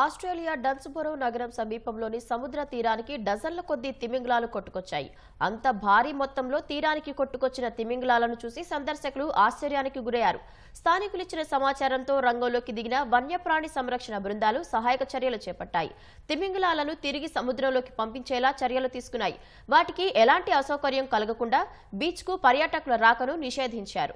Australia డన్స్బరో నగరం సమీపంలోని సముద్ర తీరానికి డజన్ల కొద్దీ తిమింగలాలు కొట్టుకొచ్చాయి. అంత భారీ మొత్తంలో తీరానికి కొట్టుకొచ్చిన తిమింగలాలను చూసి సందర్శకులు ఆశ్చర్యానికి గురయ్యారు. స్థానికులు ఇచ్చిన సమాచారంతో రంగంలోకి దిగిన వన్యప్రాణి సంరక్షణ బృందాలు సహాయక చర్యలు చేపట్టాయి. తిమింగలాలను తిరిగి సముద్రంలోకి పంపించేలా చర్యలు తీసుకున్నాయి. వాటికి ఎలాంటి అసౌకర్యం కలగకుండా బీచ్కు పర్యాటకుల రాకను నిషేధించారు.